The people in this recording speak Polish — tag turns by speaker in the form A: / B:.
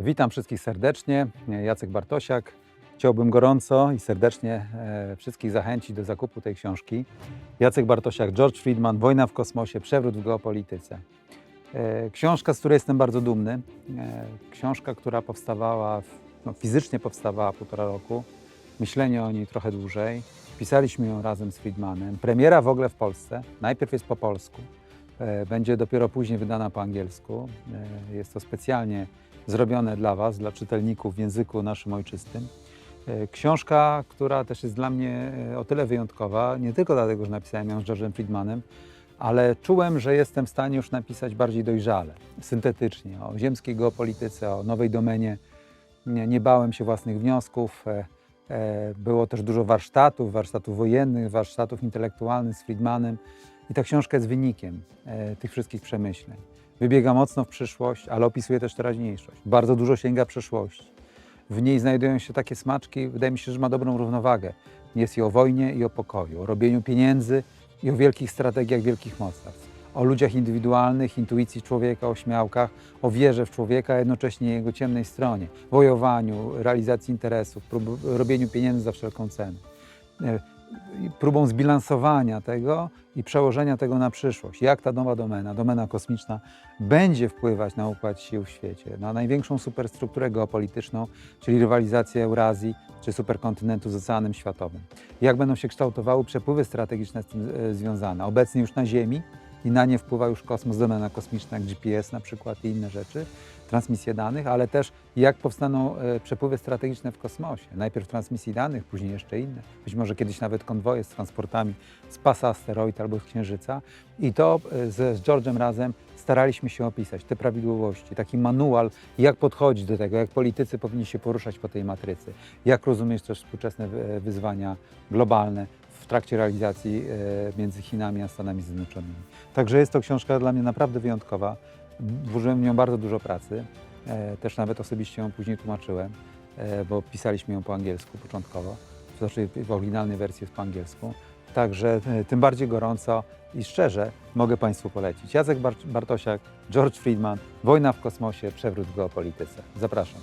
A: Witam wszystkich serdecznie. Jacek Bartosiak. Chciałbym gorąco i serdecznie e, wszystkich zachęcić do zakupu tej książki. Jacek Bartosiak, George Friedman, Wojna w kosmosie, przewrót w geopolityce. E, Książka, z której jestem bardzo dumny. E, Książka, która powstawała, no, fizycznie powstawała półtora roku. Myślenie o niej trochę dłużej. Pisaliśmy ją razem z Friedmanem. Premiera w ogóle w Polsce. Najpierw jest po polsku. Będzie dopiero później wydana po angielsku. Jest to specjalnie zrobione dla Was, dla czytelników w języku naszym ojczystym. E, Książka, która też jest dla mnie e, o tyle wyjątkowa, nie tylko dlatego, że napisałem ją z George'em Friedmanem, ale czułem, że jestem w stanie już napisać bardziej dojrzale, syntetycznie, o ziemskiej geopolityce, o nowej domenie. Nie, nie bałem się własnych wniosków. E, Było też dużo warsztatów, warsztatów wojennych, warsztatów intelektualnych z Friedmanem. I ta książka jest wynikiem tych wszystkich przemyśleń. Wybiega mocno w przyszłość, ale opisuje też teraźniejszość. Bardzo dużo sięga przeszłości. W niej znajdują się takie smaczki, wydaje mi się, że ma dobrą równowagę. Jest i o wojnie, i o pokoju, o robieniu pieniędzy, i o wielkich strategiach, wielkich mocarstw. O ludziach indywidualnych, intuicji człowieka, o śmiałkach, o wierze w człowieka, a jednocześnie jego ciemnej stronie, wojowaniu, realizacji interesów, robieniu pieniędzy za wszelką cenę. Próbą zbilansowania tego i przełożenia tego na przyszłość. Jak ta nowa domena, domena kosmiczna, będzie wpływać na układ sił w świecie, na największą superstrukturę geopolityczną, czyli rywalizację Eurazji czy superkontynentu z Oceanem Światowym. Jak będą się kształtowały przepływy strategiczne z tym e, związane. Obecnie już na Ziemi i na nie wpływa już kosmos, domena kosmiczna, jak GPS na przykład i inne rzeczy, transmisje danych, ale też jak powstaną e, przepływy strategiczne w kosmosie. Najpierw transmisji danych, później jeszcze inne. Być może kiedyś nawet konwoje z transportami z pasa asteroid albo z Księżyca. I to e, z, z George'em razem staraliśmy się opisać te prawidłowości, taki manual, jak podchodzić do tego, jak politycy powinni się poruszać po tej matrycy, jak rozumieć też współczesne wy- wyzwania globalne trakcie realizacji e, między Chinami a Stanami Zjednoczonymi. Także jest to książka dla mnie naprawdę wyjątkowa. Włożyłem w nią bardzo dużo pracy. E, Też nawet osobiście ją później tłumaczyłem, e, bo pisaliśmy ją po angielsku początkowo. Znaczy w oryginalnej wersji jest po angielsku. Także tym bardziej gorąco i szczerze mogę Państwu polecić. Jacek Bar- Bartosiak, George Friedman, Wojna w kosmosie, przewrót w geopolityce. Zapraszam.